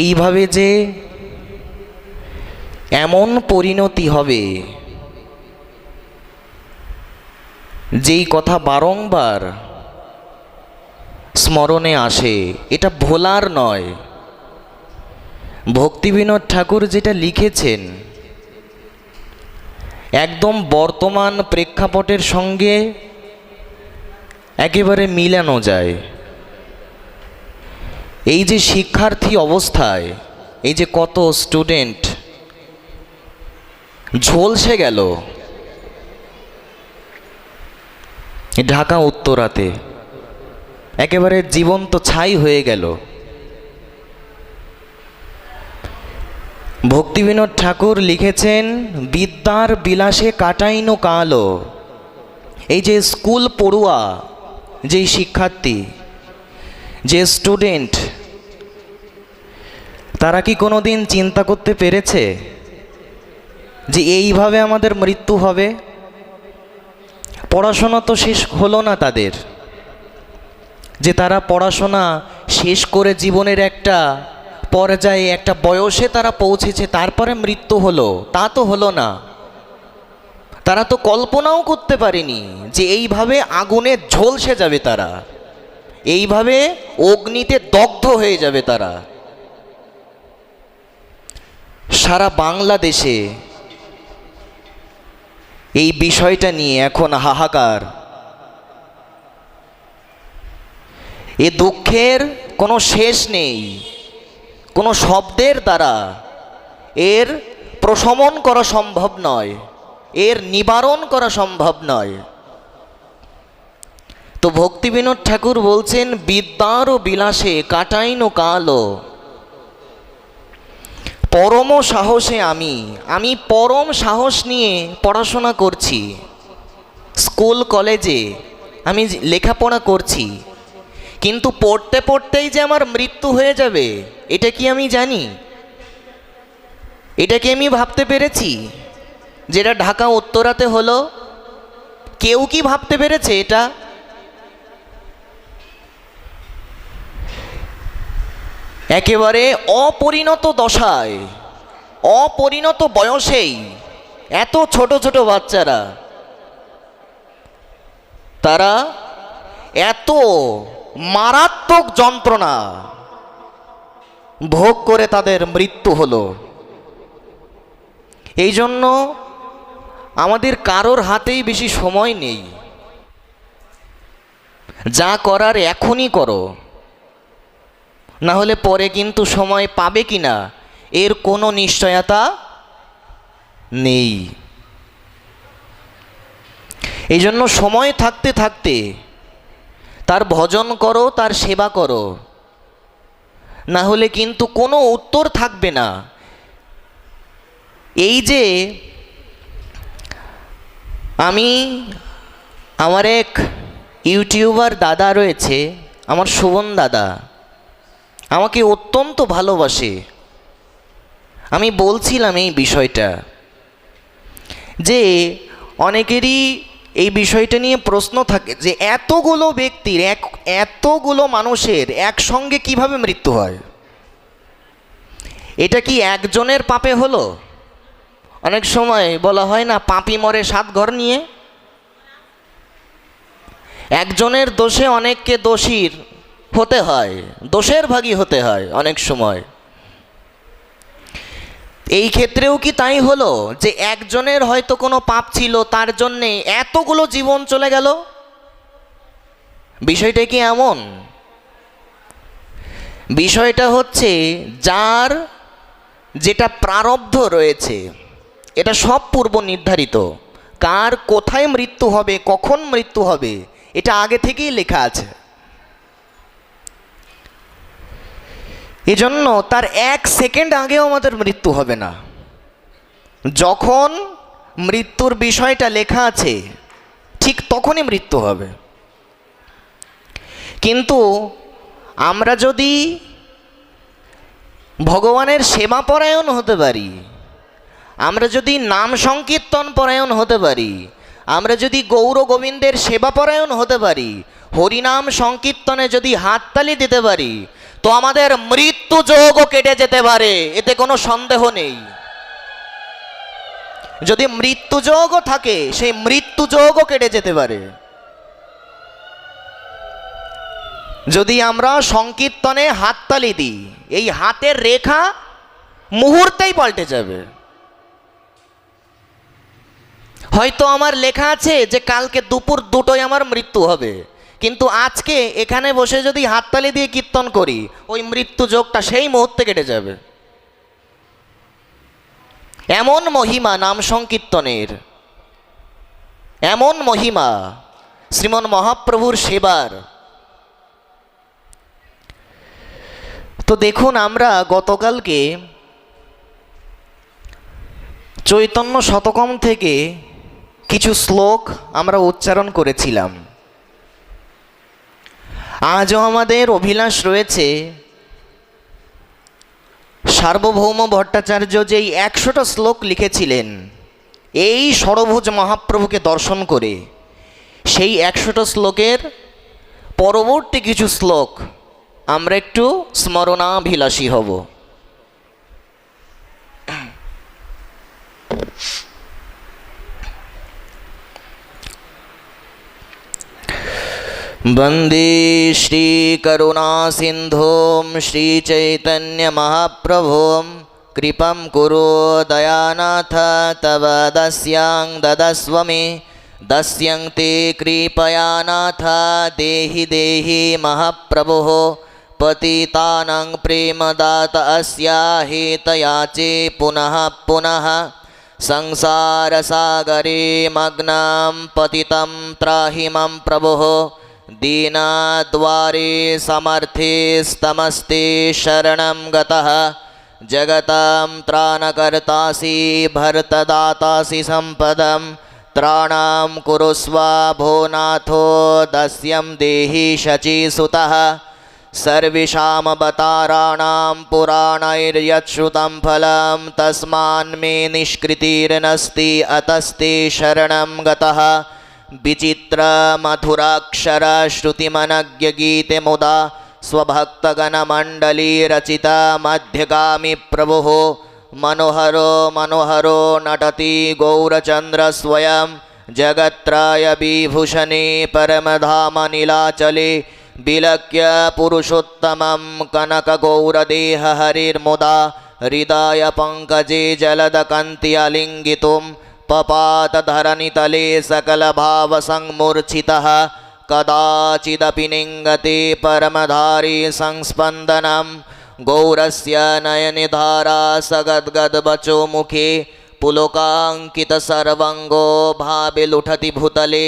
এইভাবে যে এমন পরিণতি হবে, যেই কথা বারংবার স্মরণে আসে, এটা ভোলার নয়। ভক্তিবিনোদ ঠাকুর যেটা লিখেছেন, একদম বর্তমান প্রেক্ষাপটের সঙ্গে একেবারে মিলানো যায়। এই যে শিক্ষার্থী অবস্থায়, এই যে কত স্টুডেন্ট ঝলসে গেল। ঢাকা উত্তরাতে, একেবারে জীবন্ত ছাই হয়ে গেল। ভক্তিবিনোদ ঠাকুর লিখেছেন, বিদ্যার বিলাসে কাটাইনো কালো। এই যে স্কুল পড়ুয়া, যেই শিক্ষার্থী, যে স্টুডেন্ট তারা কি কোনো দিন চিন্তা করতে পেরেছে যে এইভাবে আমাদের মৃত্যু হবে? পড়াশোনা তো শেষ হলো না তাদের। যে তারা পড়াশোনা শেষ করে জীবনের একটা পর্যায়ে একটা বয়সে তারা পৌঁছেছে, তারপরে মৃত্যু হলো, তা তো হলো না। তারা তো কল্পনাও করতে পারেনি যে এইভাবে আগুনে ঝলসে যাবে তারা। এইভাবে অগ্নিতে দগ্ধ হয়ে যাবে তারা। সারা বাংলাদেশে এই বিষয়টা নিয়ে এখন হাহাকার। এ দুঃখের কোনো শেষ নেই, কোনো শব্দের দ্বারা এর প্রশমন করা সম্ভব নয়, এর নিবারণ করা সম্ভব নয়। তো ভক্তিবিনোদ ঠাকুর বলছেন বিদ্যার ও বিলাসে কাটাইনো কালো। পরম সাহসে আমি আমি পরম সাহস নিয়ে পড়াশোনা করছি। স্কুল, কলেজে আমি লেখাপড়া করছি। কিন্তু পড়তে পড়তেই যে আমার মৃত্যু হয়ে যাবে, এটা কি আমি জানি? এটা কি আমি ভাবতে পেরেছি? যেটা ঢাকা, উত্তরাতে হলো? কেউ কি ভাবতে পেরেছে এটা? একেবারে অপরিণত দশায়, অপরিণত বয়সেই এত ছোট ছোট বাচ্চারা, তারা এত মারাত্মক যন্ত্রণা ভোগ করে তাদের মৃত্যু হলো। এই জন্য আমাদের কারোর হাতেই বেশি সময় নেই। যা করার এখনই করো। না হলে পরে কিন্তু সময় পাবে কি না এর কোনো নিশ্চয়তা নেই। এই জন্য সময় থাকতে থাকতে তার ভজন করো, তার সেবা করো। না হলে কিন্তু কোনো উত্তর থাকবে না। এই যে আমি আমার এক ইউটিউবার দাদা রয়েছে, আমার শোভন দাদা। আমাকে অত্যন্ত ভালোবাসে। আমি বলছিলাম এই বিষয়টা যে অনেকেরই এই বিষয়টা নিয়ে প্রশ্ন থাকে যে এতগুলো ব্যক্তির, এক, এতগুলো মানুষের একসঙ্গে কীভাবে মৃত্যু হয়? এটা কি একজনের পাপে হলো? অনেক সময় বলা হয় না, পাপি মরে সাত ঘর নিয়ে। একজনের দোষে অনেককে দোষীর হতে হয়, দোষের ভাগী হতে হয় অনেক সময়। এই ক্ষেত্রেও কি তাই হলো যে একজনের হয়তো কোনো পাপ ছিল, তার জন্যে এতগুলো জীবন চলে গেল? বিষয়টা কি এমন? বিষয়টা হচ্ছে যার যেটা প্রারব্ধ রয়েছে, এটা সব পূর্ব নির্ধারিত। কার কোথায় মৃত্যু হবে, কখন মৃত্যু হবে, এটা আগে থেকেই লেখা আছে। এজন্য তার এক সেকেন্ড আগেও আমাদের মৃত্যু হবে না। যখন মৃত্যুর বিষয়টা লেখা আছে, ঠিক তখনই মৃত্যু হবে। কিন্তু আমরা যদি ভগবানের সেবা পরায়ণ হতে পারি, আমরা যদি নাম সংকীর্তন পরায়ণ হতে পারি, আমরা যদি গৌর গোবিন্দের সেবা পরায়ণ হতে পারি, হরিনাম সংকীর্তনে যদি হাততালি দিতে পারি তো আমাদের মৃত্যু যোগও কেটে যেতে পারে, এতে কোনো সন্দেহ নেই। যদি মৃত্যু যোগও থাকে, সেই মৃত্যু যোগও কেটে যেতে পারে। যদি আমরা সংকীর্তনে হাততালি দিই, এই হাতের রেখা মুহূর্তেই পাল্টে যাবে। হয়তো আমার লেখা আছে যে কালকে দুপুর দুটোয় আমার মৃত্যু হবে। কিন্তু আজকে এখানে বসে যদি হাততালি দিয়ে কীর্তন করি, ওই মৃত্যু যোগটা সেই মুহূর্তে কেটে যাবে। এমন মহিমা নাম সংকীর্তনের। এমন মহিমা শ্রীমন মহাপ্রভুর সেবার। তো দেখুন আমরা গতকালকে চৈতন্য শতকম থেকে কিছু শ্লোক আমরা উচ্চারণ করেছিলাম। আজও আমাদের অভিলাষ রয়েছে। সার্বভৌম ভট্টাচার্য যেই একশোটা শ্লোক লিখেছিলেন, এই সরভোজ মহাপ্রভুকে দর্শন করে, সেই একশোটা শ্লোকের পরবর্তী কিছু শ্লোক আমরা একটু স্মরণাভিলাষী হব। वंदे श्रीकरुणासिन्धुं, श्रीचैतन्यमहाप्रभुं, कृपं कुरु दयानाथ, तव दस्यां ददस्व मे दस्यं ते कृपयानाथ देहि देहि महाप्रभुः, पतितानां प्रेमदात अस्या हेतयाचे पुनः पुनः, संसारसागरे मग्नं पतितं त्राहि मं प्रभुः दीनाद्वारे समर्थे स्तमस्ते शरणं गतः। जगतां त्राणकर्तासि भर्तदातासि सम्पदं। त्राणां कुरुस्व भो नाथो दस्यं देहि शचीसुतः। सर्वेषामवताराणां पुराणैर्यच्छ्रुतं फलं तस्मान्मे निष्कृतिर्नस्ति अतस्ते शरणं गतः। विचित्रमधुराक्षरश्रुतिमनज्ञगीते स्वभक्तगणमण्डलीरचिता मध्यगामि प्रभुः मनोहरो मनोहरो नटति गौरचन्द्रस्वयं जगत्त्राय विभूषणे परमधामनिलाचले विलक्य पुरुषोत्तमं कनकगौरदेहहरिर्मुदा हृदय पङ्कजे जलदकन्ति अलिङ्गितुं पपातधरणितले सकलभावसङ्मूर्छितः कदाचिदपि निङ्गते परमधारी संस्पन्दनं। गौरस्य नयनिधारा सगद्गद्वचो मुखे पुलकाङ्कितसर्वङ्गो भाविलुठति भूतले।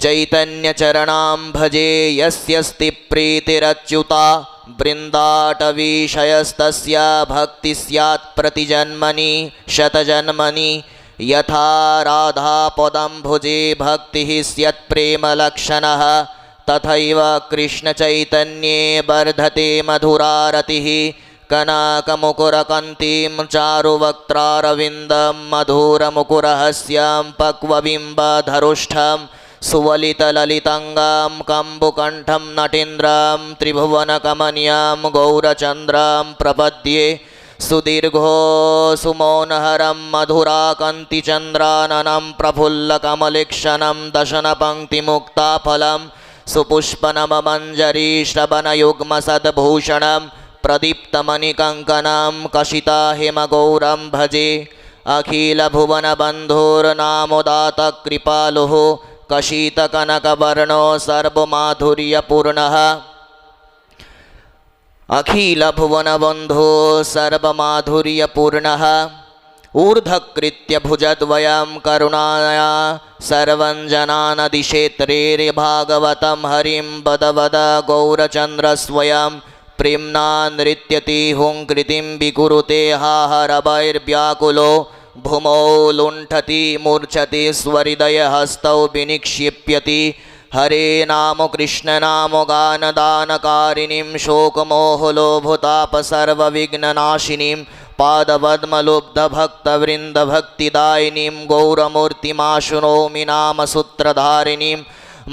चैतन्यचरणां भजे यस्यस्ति प्रीतिरच्युता बृन्दाटवीशयस्तस्य भक्ति स्यात् प्रतिजन्मनि शतजन्मनि। यथा राधापदं भुजे भक्तिः स्यत्प्रेमलक्षणः, तथैव कृष्णचैतन्ये वर्धते मधुरारतिः, कनकमुकुरकन्तीं चारुवक्त्रारविन्दं मधुरमुकुरहस्यं पक्वबिम्बधरुष्ठं, सुवलितललितङ्गां, कम्बुकण्ठं नटीन्द्रां, त्रिभुवनकमन्यां, गौरचन्द्रां प्रपद्ये सुदीर्घो सुमौनहरं मधुराकन्तिचन्द्राननं प्रफुल्लकमलिक्षणं दशनपङ्क्तिमुक्ताफलं सुपुष्पनममञ्जरी श्रवणयुग्मसद्भूषणं प्रदीप्तमणिकङ्कणं कशिता हिमगौरं भजे अखिलभुवनबन्धुर्नामोदातकृपालुः कशितकनकवर्णो सर्वमाधुर्यपूर्णः अखिलभुवनबन्धो सर्वमाधुर्यपूर्णः ऊर्ध्वकृत्य भुजद्वयं करुणाया सर्वं जनानदिशेत्रेरे भागवतं हरिं वद वद गौरचन्द्रस्वयं प्रेम्णा नृत्यति हुङ्कृतिं विकुरुते हाहरवैर्व्याकुलो भूमौ लुण्ठति मूर्छति स्वहृदयहस्तौ विनिक्षिप्यति हरे नाम कृष्णनाम गानदानकारिणीं शोकमोहलोभुतापसर्वविघ्ननाशिनीं पादपद्मलुब्धभक्तवृन्दभक्तिदायिनीं गौरमूर्तिमाशुनोमि नाम सूत्रधारिणीं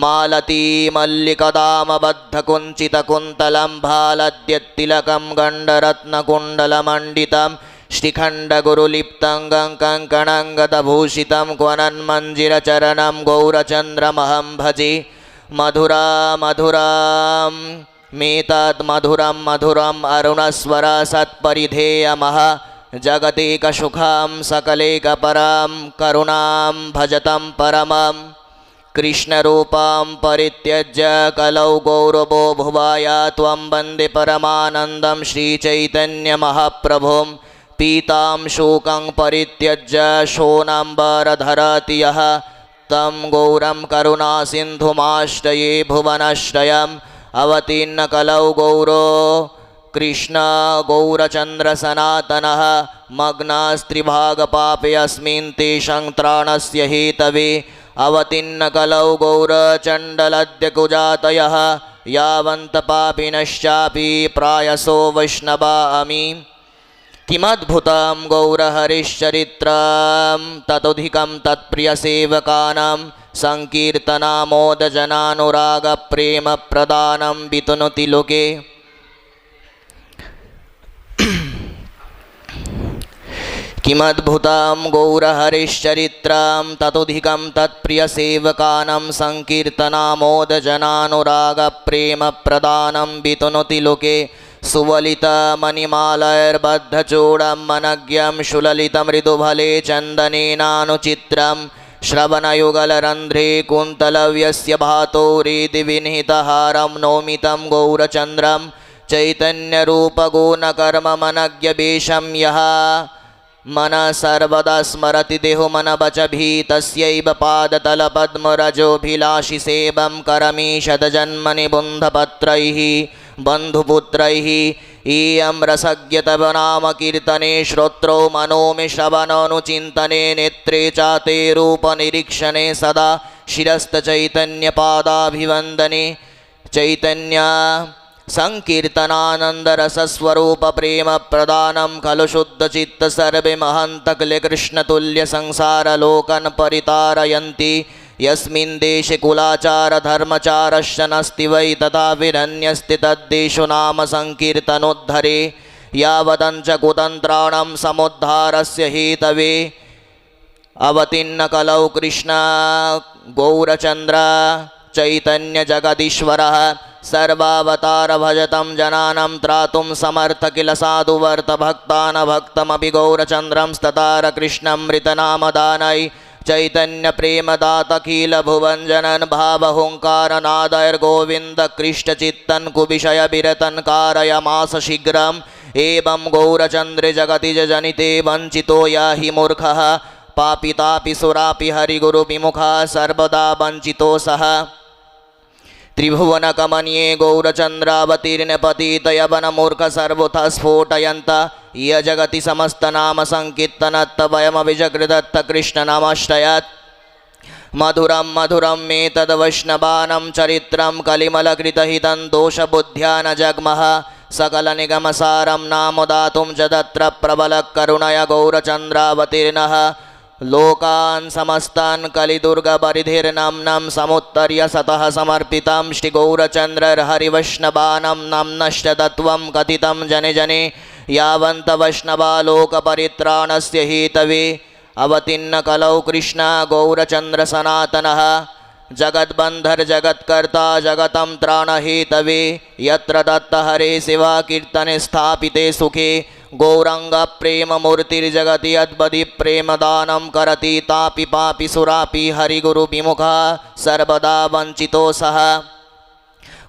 मालती मल्लिकदामबद्धकुञ्चितकुन्तलं भालद्यत्तिलकं गण्डरत्नकुण्डलमण्डितं श्रीखण्डगुरुलिप्तं कङ्कङ्कणङ्गतभूषितं क्वनन्मञ्जिरचरणं गौरचन्द्रमहं भजे। मधुरा, मधुरां, मेतद्मधुरं मधुरम् अरुणस्वर सत्परिधेयमः। जगतेकसुखां सकलेकपरां करुणां भजतं परमं। कृष्णरूपां परित्यज्य कलौ गौरवो भुवाय त्वं वंदे परमानन्दं श्रीचैतन्यमहाप्रभुं पीतां शोकं परित्यज्य शोनाम्बरधरति यः तं गौरं करुणासिन्धुमाश्रये भुवनाश्रयम्। अवतीर्णकलौ गौरो, कृष्ण गौरचन्द्रसनातनः। मग्नास्त्रिभागपापे अस्मिन् तेषां त्राणस्य हेतवे। अवतीर्णकलौ गौरचण्डलद्यकुजातयः। यावन्तपापिनश्चापि प्रायसो वैष्णवा अमी। किमद्भुतं गौरहरिश्चरित्रं ततोधिकं तत्प्रियसेवकानां सङ्कीर्तनामोदजनानुरागप्रेमप्रदानं वितनोति लोके। किमद्भुतं गौरहरिश्चरित्रं ततोधिकं तत्प्रियसेवकानां सङ्कीर्तनामोदजनानुरागप्रेमप्रदानं वितनोति लोके। सुवलितमणिमालैर्बद्धचूडं मनज्ञं सुललितमृदुफले चन्दनेनानुचित्रं श्रवणयुगलरन्ध्रे कुन्तलव्यस्य भातो हृदिविनिहितहारं नौमितं गौरचन्द्रं चैतन्यरूपगुणकर्ममनज्ञवेशं यः। मन सर्वदा स्मरति देहो मनवचभिः तस्यैव पादतलपद्मरजोभिलाषि सेवं करमीषदजन्मनि बुन्धपत्रैः इयं रसज्ञतव नाम कीर्तने श्रोत्रौ मनो मे श्रवणानुचिन्तने नेत्रे चाते रूपनिरीक्षणे सदा शिरस्तचैतन्यपादाभिवन्दने चैतन्य सङ्कीर्तनानन्दरसस्वरूपप्रेमप्रदानं खलु शुद्धचित्त सर्वे महन्तकलिकृष्णतुल्यसंसारलोकन् परितारयन्ति यस्मिन् देशे कुलाचारधर्मचारश्च वै तथा विरन्यस्ति तद्देशो नाम सङ्कीर्तनोद्धरे यावदञ्च कुतन्त्राणां समुद्धारस्य हेतवे। अवतीर्णकलौ कृष्ण, गौरचन्द्र चैतन्यजगदीश्वरः सर्वावतारभजतं जनानां त्रातुं समर्थ किल साधुवर्तभक्तानभक्तमपि गौरचन्द्रं स्ततार कृष्णमृतनामदानै चैतन्यप्रेमदातखिलभुवञ्जनन् भावहुङ्कारनादैर्गोविन्दकृष्टचित्तन् कुविषयविरतन् कारयमास शीघ्रम् एवं गौरचन्द्रे जगति जनिते वञ्चितो याहि मूर्खः पापितापि सुरापि हरिगुरुविमुखः सर्वदा वञ्चितो सः। त्रिभुवनकमन्ये गौरचन्द्रावतीर्णपतितयवनमूर्ख सर्वथा स्फोटयन्त इय जगति समस्तनाम सङ्कीर्तनत्तवयमभिजगृदत्त कृष्णनामाश्रयात्। मधुरं मधुरं मे तद्वैष्णवानं चरित्रं कलिमलकृतहितं दोषबुद्ध्या न जग्मः। सकलनिगमसारं नाम दातुं च तत्र प्रबलकरुणया गौरचन्द्रावतीर्णः। लोकान् समस्तान् कलिदुर्गपरिधिर्नाम्नं समुत्तर्य सतः समर्पितं श्रीगौरचन्द्रहरिवैष्णवानं नाम्नश्च तत्त्वं कथितं जने जने। यावन्तवैष्णवालोकपरित्राणस्य हेतवे अवतीर्णकलौ कृष्ण गौरचन्द्रसनातनः जगद्बन्धर्जगत्कर्ता जगतं त्राणहेतवे, यत्र दत्तहरे शिवा कीर्तने स्थापिते सुखे। यद्वदि प्रेमदानं करति पापि सुरापि हरिगुरुविमुखः सर्वदा वञ्चितो सः।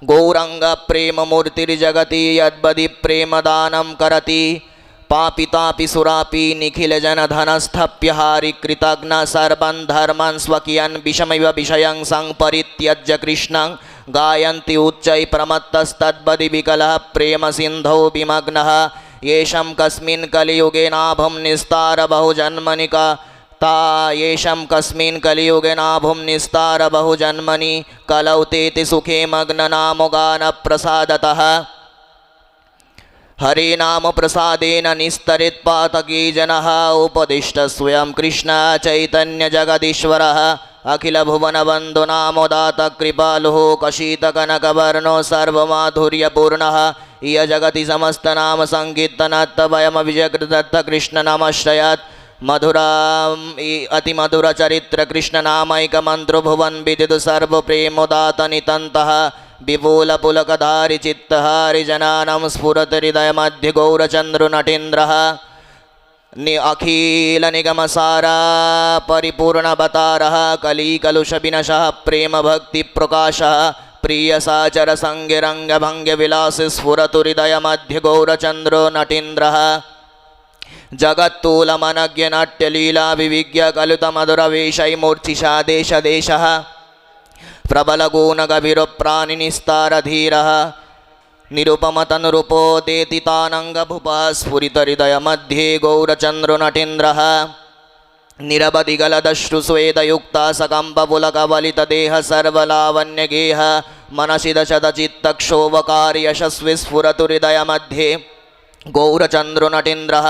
गौरङ्गप्रेममूर्तिर्जगति यद्वदि प्रेमदानं करति। पापितापि सुरापि निखिलजनधनस्थप्यहारि कृतघ्न सर्वं धर्मं स्वकीयन् विषमिव विषयं सङ्परित्यज्य कृष्णं। गायन्ति उच्चै प्रमत्तस्तद्वदि विकलः प्रेमसिन्धौ विमग्नः। येषं कस्मिन् कलियुगे नाभं निस्तार बहुजन्मनि का ता येषं कस्मिन् कलियुगे नाभुं निस्तार बहुजन्मनि कलौ तेति सुखे मग्ननामगानप्रसादतः। हरिनामप्रसादेन निस्तरित्पातकी जनः उपदिष्ट स्वयं कृष्ण चैतन्यजगदीश्वरः अखिलभुवनबन्धु नामोदात कृपालुः कशीतकनकवर्णो सर्वमाधुर्यपूर्णः। इय जगति समस्तनाम सङ्कीर्तनात्तवयमविजयकृतदत्तकृष्णनामश्रयात् मधुराम् इ- अतिमधुरचरित्रकृष्णनामैकमन्त्रो भुवन् विदितु सर्वप्रेमोदातनितन्तः विपुलपुलकधारि चित्तहारिजनानं स्फुरतहृदयमध्ये गौरचन्द्रनटीन्द्रः नि अखिलनिगमसारा परिपूर्णवतारः कलीकलुषविनशः प्रेमभक्तिप्रकाशः स्फुरतु हृदयमध्ये गौरचन्द्रो नटीन्द्रः जगत्तूलमनज्ञनाट्यलीला विविज्ञ कलुतमधुरवेशैमूर्च्छिषा देशदेशः प्रबलगुणगभिरप्राणिनिस्तारधीरः निरुपमतनुरूपोदेतितानङ्गभुपः स्फुरितहृदयमध्ये गौरचन्द्रनटीन्द्रः निरवधिगलदश्रुस्वेदयुक्ता सकम्पपुलकवलितदेह सर्वलावण्यगेह मनसि दशदचित्तक्षोभकारि यशस्वि स्फुरतु हृदयमध्ये गौरचन्द्रनटीन्द्रः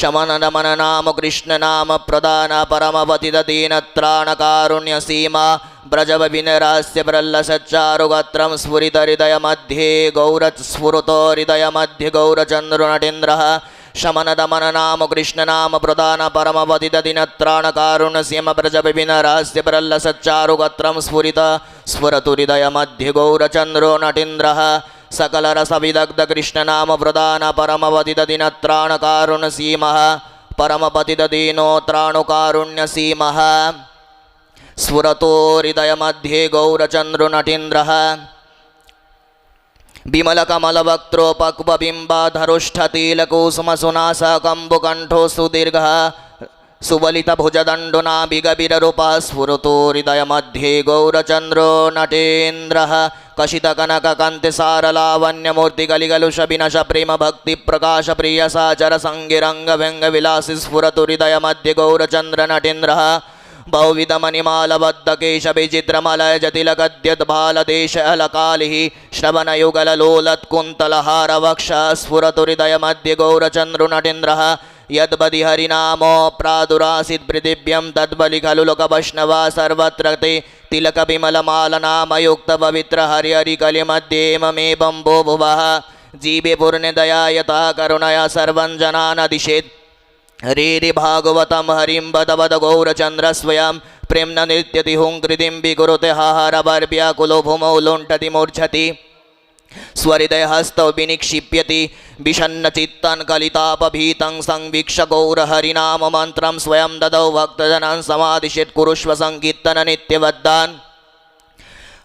शमननमन नाम कृष्णनाम प्रदान परमपतिदीनत्राणकारुण्यसीमा व्रजविनरास्य प्रल्लसच्चारुगत्रं स्फुरितहृदयमध्ये गौरस्फुरतो हृदयमध्ये गौरचन्द्रनटीन्द्रः शमनदमन नाम कृष्णनाम प्रदान परमपतिददिनत्राणकारुण्यसीम व्रजविनरास्य प्रल्लसच्चारुगत्रं स्फुरित स्फुरतु हृदयमध्ये गौरचन्द्रो नटीन्द्रः सकलरसविदग्धकृष्णनाम प्रदान परमवदिददिनत्राणकारुण्यसीमः परमपतिददीनो त्राणुकारुण्यसीमः स्फुरतो हृदयमध्ये गौरचन्द्रनटीन्द्रः। विमलकमलवक्त्रोपक्वबिम्बाधरुष्ठतीलकुसुमसुनासकम्बुकण्ठो सुदीर्घः सुबलितभुजदण्डुनाभिगभिररूपः स्फुरतो हृदयमध्ये गौरचन्द्रो नटेन्द्रः कशितकनककान्तिसारलावण्यमूर्तिकलिगलुषविनश प्रेमभक्तिप्रकाशप्रियसाचरसङ्गिरङ्गव्यङ्गविलासि स्फुरतु हृदयमध्ये गौरचन्द्रनटेन्द्रः बहुविधमणिमालबद्धकेशविचित्रमलयजतिलगद्यद्बालदेशलकालिः श्रवणयुगललोलत्कुन्तलहारवक्ष स्फुरतु हृदयमध्ये गौरचन्द्रनटेन्द्रः यद्बदिहरिनामो प्रादुरासीत् पृथिव्यं तद्बलि खलु लोकवैष्णवा सर्वत्र ते तिलकविमलमालनामयुक्तपवित्रहरिहरिकलिमध्ये ममेवं भो भुवः जीवे पूर्णदया यथा करुणया सर्वं जनानदिशेत् हरेरि भागवतं हरिं वद गौरचन्द्रस्वयं प्रेम्ण नृत्यति हुङ्कृतिं विकुरुते हाहारवर्व्याकुलो भूमौ लुण्ठति मूर्च्छति। स्वहृदयहस्तौ विनिक्षिप्यति विषन्नचित्तं कलितापभीतं संवीक्ष गौरहरिनाममन्त्रं स्वयं ददौ भक्तजनान् समादिशेत् कुरुष्व सङ्कीर्तननित्यबद्धान्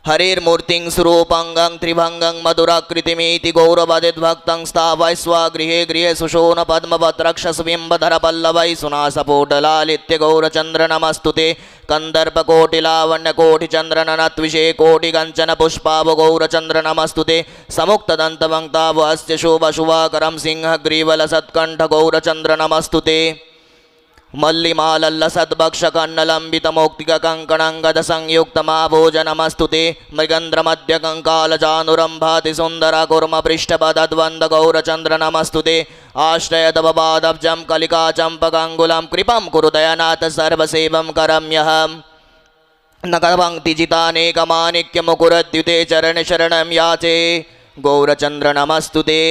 हरिर्मूर्तिं स्वरूपाङ्गं त्रिभङ्गं मधुराकृतिमीति गौरवदिद्भक्तं स्थावै स्वगृहे गृहे सुशोनपद्मवत्रक्षसुबिम्बधरपल्लवै सुनासपोटलालित्यगौरचन्द्रनमस्तु ते कन्दर्पकोटिलावण्यकोटिचन्द्रननत्विषे कोटिकञ्चनपुष्पावगौरचन्द्रनमस्तु ते समुक्तदन्तवङ्क्तावहस्य शुभशुभाकरं सिंहग्रीवलसत्कण्ठगौरचन्द्रनमस्तु ते मल्लिमालल्लसद्भक्षकन्नलम्बितमौक्तिककङ्कणङ्गदसंयुक्तमाभोजनमस्तु ते मृगन्ध्रमध्यकङ्कालचानुरम्भाति सुन्दरकुर्मपृष्ठपदद्वन्द्वगौरचन्द्र नमस्तु ते आश्रयतवपादब्जं कलिकाचम्पकाङ्गुलं कृपं कुरु दयानाथ सर्वसेवं करम्यहम् नखपङ्क्तिजितानेकमाणिक्यमुकुरद्युते चरणशरणं याचे। गौरचन्द्र नमस्तु ते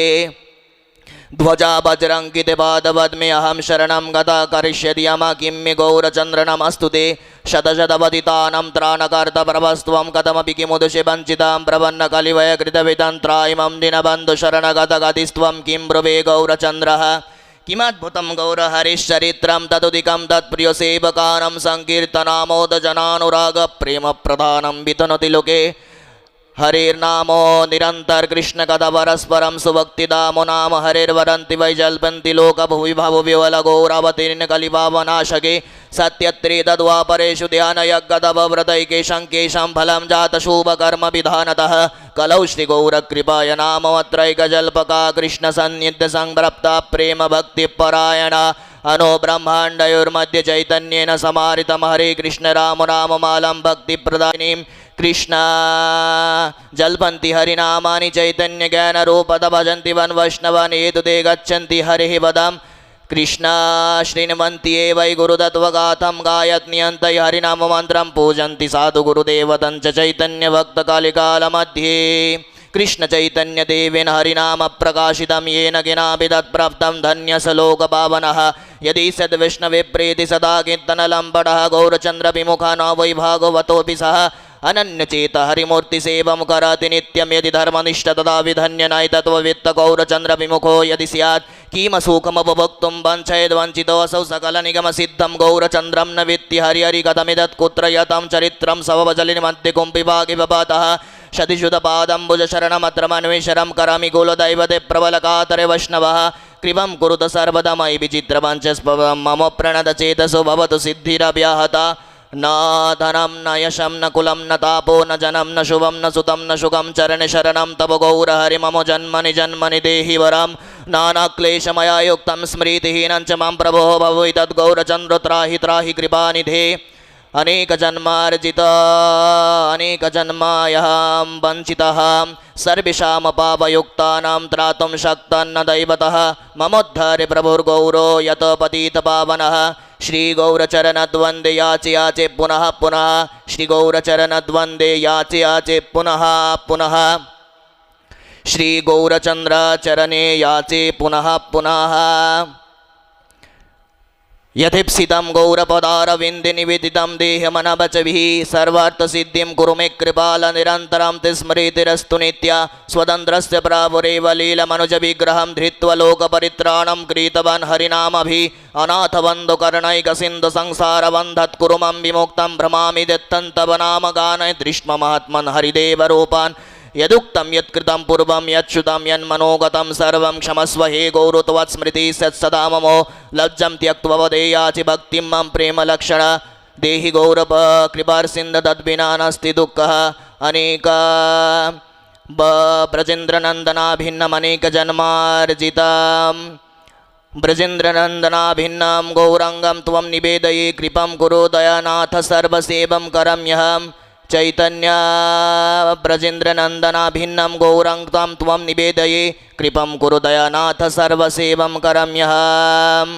ध्वजा वज्रङ्किते पादपद्मे अहं शरणं गता करिष्यति यम किं मे गौरचन्द्र नमस्तु ते। शतशतपतितानं त्राणकर्तप्रभस्त्वं कथमपि किमुदशे वञ्चितां प्रपन्नकलिवयकृतवितन्त्रायमं दिनबन्धुशरणगतगतिस्त्वं किं ब्रुवे गौरचन्द्रः। किमद्भुतं गौरहरिश्चरित्रं तदुदिकं तत्प्रियसेवकानं सङ्कीर्तनामोदजनानुरागप्रेमप्रधानं वितनोति लोके। हरेर्नामो निरन्तर कृष्णकथ परस्परं सुभक्तिदामो नाम हरेर्वरन्ति वै जल्पन्ति लोकभुवि भवविवलगौरवतीर्न कलिभावनाशके सत्यत्रेतद्वापरेषु ध्यानयज्ञतवव्रतैकेशं केशं फलं जातशुभकर्मविधानतः कलौ श्रीगौरकृपाय नामवत्रैकजल्पका कृष्णसन्निध्यसंप्रप्ता प्रेमभक्तिपरायणा अनो ब्रह्माण्डयोर्मध्ये चैतन्येन समारितं हरे कृष्ण राम राममालं भक्तिप्रदायिनीं कृष्ण। जल्पन्ति हरिनामानि चैतन्यज्ञानरूपद भजन्ति वन् वैष्णवान् ते गच्छन्ति हरिः पदं कृष्णा, श्रीन्वन्ति वै गुरुतत्त्वगाथं गायत्न्यन्तै हरिनाममन्त्रं पूजन्ति साधु गुरुदेवतं च चैतन्यभक्तकालिकालमध्ये। कृष्णचैतन्यदेवेन हरिनाम प्रकाशितं, येन किनापि तत्प्राप्तं धन्यसलोकपावनः। यदि सद्विष्णवे प्रीति सदा कीर्तनलम्बडः गौरचन्द्रविमुखा न वै भागवतोऽपि सः अनन्यचेत हरिमूर्तिसेवं कराति नित्यं यदि धर्मनिष्ठ तदा विधन्यनायतत्त्ववित्त गौरचन्द्रविमुखो यदि स्यात् किमसुखमपभोक्तुं वञ्चयद्वञ्चितोऽसौ सकलनिगमसिद्धं गौरचन्द्रं न वित्ति हरिहरि कथमिदत् कुत्र यतं चरित्रं सवजलिनिमध्ये कुम्पिभागिपपातः शतिशुतपादम्बुजशरणमत्र मन्वेशरं करामि कुलदैवते प्रबलकातरे वैष्णवः कृपं कुरुत सर्वदा मयि विचित्रपञ्चस्पवं मम प्रणतचेतसो भवतु सिद्धिरव्याहता न धनं न यशं न कुलं न तापो न जनं न शुभं न सुतं न सुखं चरणे शरणं तव गौरहरि मम जन्मनि जन्मनि देहि वरं नानाक्लेशमया युक्तं स्मृतिहीनं च माँ प्रभोः भवैतद्गौरचन्द्र त्राहि त्राहि कृपानिधे अनेकजन्मार्जित अनेकजन्मायां वञ्चितः सर्वेषामपापयुक्तानां त्रातुं शक्तन्न दैवतः ममोद्धारे प्रभुर्गौरो यत पतितपावनः श्रीगौरचरणद्वन्द्वे याचे याचे पुनः पुनः। श्रीगौरचरणद्वन्द्वे याचे याचे पुनः पुनः। श्रीगौरचन्द्रचरणे याचे पुनः पुनः। यथेप्सितं गौरपदारविन्दे निवेदितं देहमनवचभिः सर्वार्थसिद्धिं कुरु मे कृपालनिरन्तरं ते स्मृतिरस्तु नित्या स्वतन्त्रस्य प्रापुरेव लीलमनुजविग्रहं धृत्वा लोकपरित्राणं कृतवान् हरिनामभिः। अनाथबन्धुकर्णैकसिन्धुसंसारबन्धत् कुरु मं विमुक्तं भ्रमामि दत्तन्तव नाम गानय दृष्ममात्मन् हरिदेवरूपान्। यदुक्तं यत्कृतं पूर्वं यच्छ्रुतं यन्मनोगतं सर्वं क्षमस्व हे गौरु त्वत्स्मृतिः सत्सदा ममो लज्जं त्यक्त्वा वदेयाचि भक्तिं मम प्रेमलक्षण। देहि गौरव कृपार्सिन्द तद्विना नास्ति दुःखः। अनेक ब ब्रजेन्द्रनन्दनाभिन्नमनेकजन्मार्जिताम्। ब्रजेन्द्रनन्दनाभिन्नं गौरङ्गं त्वं निवेदये कृपं कुरु दयानाथ सर्वसेवं करं ह्यहं चैतन्य ब्रजेन्द्रनन्दनाभिन्नं गौरंग त्वं निवेदये कृपं कुरु दयानाथ सर्वसेवं करं ह्यहम्